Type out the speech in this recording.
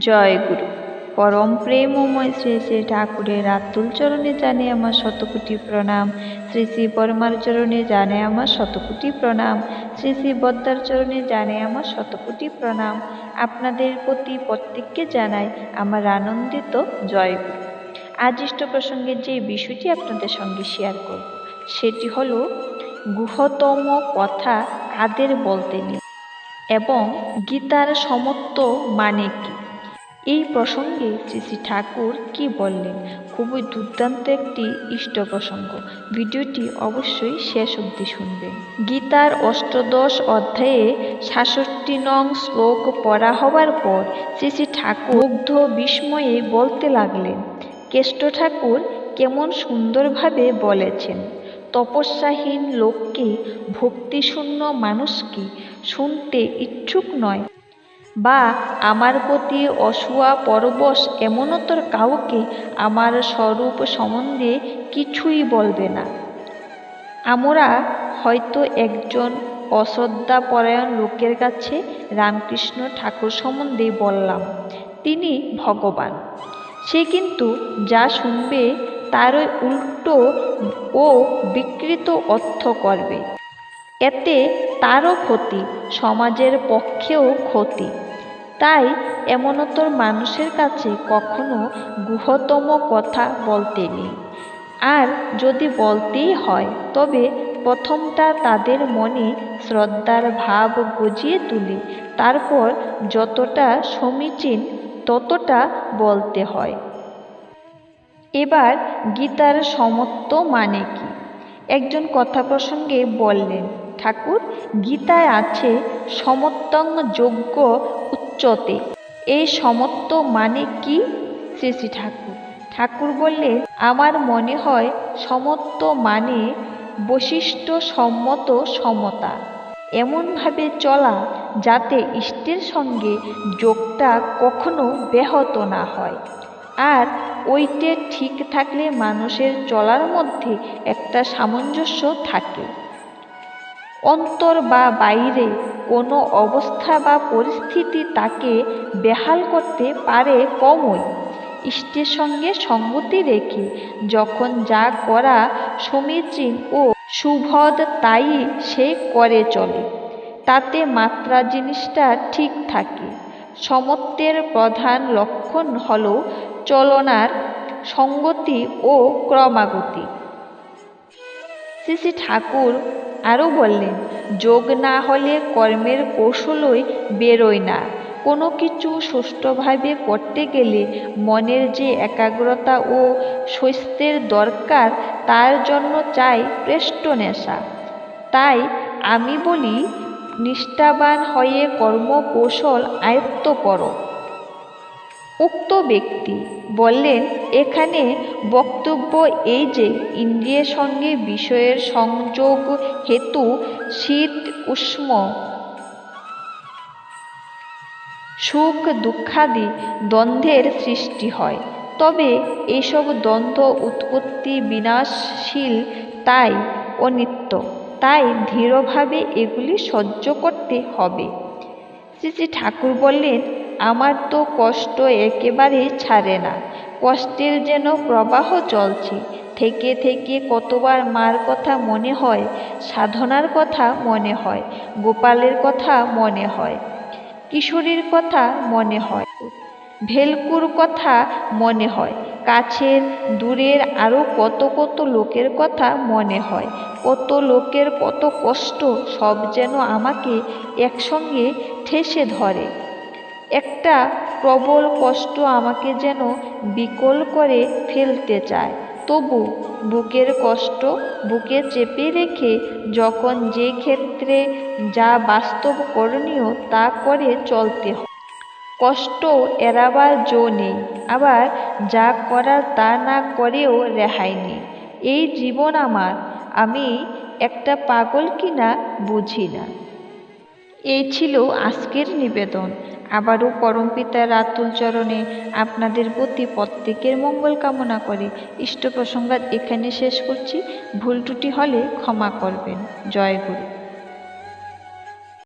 জয় গুরু। পরম প্রেমময় শ্রী শ্রী ঠাকুরের আতুল চরণে জানে আমার শতকোটি প্রণাম। শ্রী শ্রী পরমার চরণে জানে আমার শতকোটি প্রণাম। শ্রী শ্রী বদ্দার চরণে জানে আমার শতকোটি প্রণাম। আপনাদের প্রতি প্রত্যেককে জানাই আমার আনন্দিত জয় গুরু। আজ ইষ্ট প্রসঙ্গে যে বিষয়টি আপনাদের সঙ্গে শেয়ার করব, সেটি হলো গুহতম কথা কাদের বলতে নেই? এবং গীতার সমত্ব মানে কি? এই প্রসঙ্গে শ্রী ঠাকুর কি বললেন? খুবই দুর্দান্ত একটি ইষ্ট প্রসঙ্গ। ভিডিওটি অবশ্যই শেষ অবধি শুনবেন। গীতার অষ্টদশ অধ্যায়ে সাতষট্টি নং শ্লোক পড়া হবার পর শ্রী ঠাকুর মুগ্ধ বিস্ময়ে বলতে লাগলেন, কেষ্ট ঠাকুর কেমন সুন্দরভাবে বলেছেন, তপস্যাহীন লোককে ভক্তিশূন্য মানুষকে শুনতে ইচ্ছুক নয়। বা আমার প্রতি অসুয়া পরবশ এমনতর কাউকে আমার স্বরূপ সম্বন্ধে কিছুই বলবে না। আমরা হয়তো একজন অশ্রদ্ধাপরায়ণ লোকের কাছে রামকৃষ্ণ ঠাকুর সম্বন্ধে বললাম, তিনি ভগবান। সে কিন্তু যা শুনবে তারই উল্টো ও বিকৃত অর্থ করবে। এতে তারও ক্ষতি, সমাজের পক্ষেও ক্ষতি। তাই এমনতর মানুষের কাছে কখনো গুহতম কথা বলতে নেই। আর যদি বলতেই হয়, তবে প্রথমটা তাদের মনে শ্রদ্ধার ভাব গজিয়ে তুলে, তারপর যতটা সমীচীন ততটা বলতে হয়। এবার গীতার সমত্ব মানে কি? একজন কথা প্রসঙ্গে বললেন ঠাকুর গীতায় আছে সমত্বং যোগ্য উচ্চতে। এই সমত্ব মানে কি? শ্রী শ্রী ঠাকুর। ঠাকুর বললে, আমার মনে হয় সমত্ব মানে বৈশিষ্ট্য সম্মত সমতা। এমনভাবে চলা যাতে ইষ্টের সঙ্গে যোগটা কখনো ব্যাহত না হয়। আর ওইটে ঠিক থাকলে মানুষের চলার মধ্যে একটা সামঞ্জস্য থাকে। অন্তর বা বাইরে কোনো অবস্থা বা পরিস্থিতি তাকে বেহাল করতে পারে কমই। ইষ্টের সঙ্গে সঙ্গতি রেখে যখন যা করা সমীচীন ও সুভদ তাই সে করে চলে। তাতে মাত্রা জিনিসটা ঠিক থাকে। সমত্বের প্রধান লক্ষণ হল চলনার সঙ্গতি ও ক্রমাগতি। শ্রী ঠাকুর আরও বললেন, যোগ না হলে কর্মের কৌশলই বেরোয় না। কোনো কিছু সুষ্ঠুভাবে করতে গেলে মনের যে একাগ্রতা ও স্বস্তের দরকার, তার জন্য চাই প্রেষ্ট নেশা। তাই আমি বলি, নিষ্ঠাবান হয়ে কর্মকৌশল আয়ত্ত করো। উক্ত ব্যক্তি বললেন, এখানে বক্তব্য এই যে, ইন্দ্রিয়ের সঙ্গে বিষয়ের সংযোগ হেতু শীত, উষ্ম, সুখ, দুঃখাদি দ্বন্দ্বের সৃষ্টি হয়। তবে এইসব দ্বন্দ্ব, উৎপত্তি, বিনাশশীল, তাই অনিত্য। তাই ধীরভাবে এগুলি সহ্য করতে হবে। শ্রী শ্রী ঠাকুর বললেন আমার তো কষ্ট একেবারেই ছাড়ে না। কষ্টের যেন প্রবাহ চলছে। থেকে থেকে কতবার মার কথা মনে হয়, সাধনার কথা মনে হয়, গোপালের কথা মনে হয়, কিশোরীর কথা মনে হয়, ভেলকুর কথা মনে হয়, কাছের, দূরের আরও কত কত লোকের কথা মনে হয়, কত লোকের কত কষ্ট সব যেন আমাকে একসঙ্গে ঠেসে ধরে। একটা প্রবল কষ্ট আমাকে যেন বিকল করে ফেলতে চায়। তবু বুকের কষ্ট বুকে চেপে রেখে যখন যে ক্ষেত্রে যা বাস্তব করণীয় তা করে চলতে হয়। কষ্ট এড়াবার জো নেই, আবার যা করার তা না করেও রেহাই নেই। এই জীবন আমার, আমি একটা পাগল কিনা বুঝি না। এই ছিল আজকের নিবেদন। আবারও পরমপিতা রাতুল চরণে আপনাদের প্রতি প্রত্যেকের মঙ্গল কামনা করে। ইষ্ট প্রসঙ্গাত এখানে শেষ করছি। ভুল ত্রুটি হলে ক্ষমা করবেন। জয় গুরু।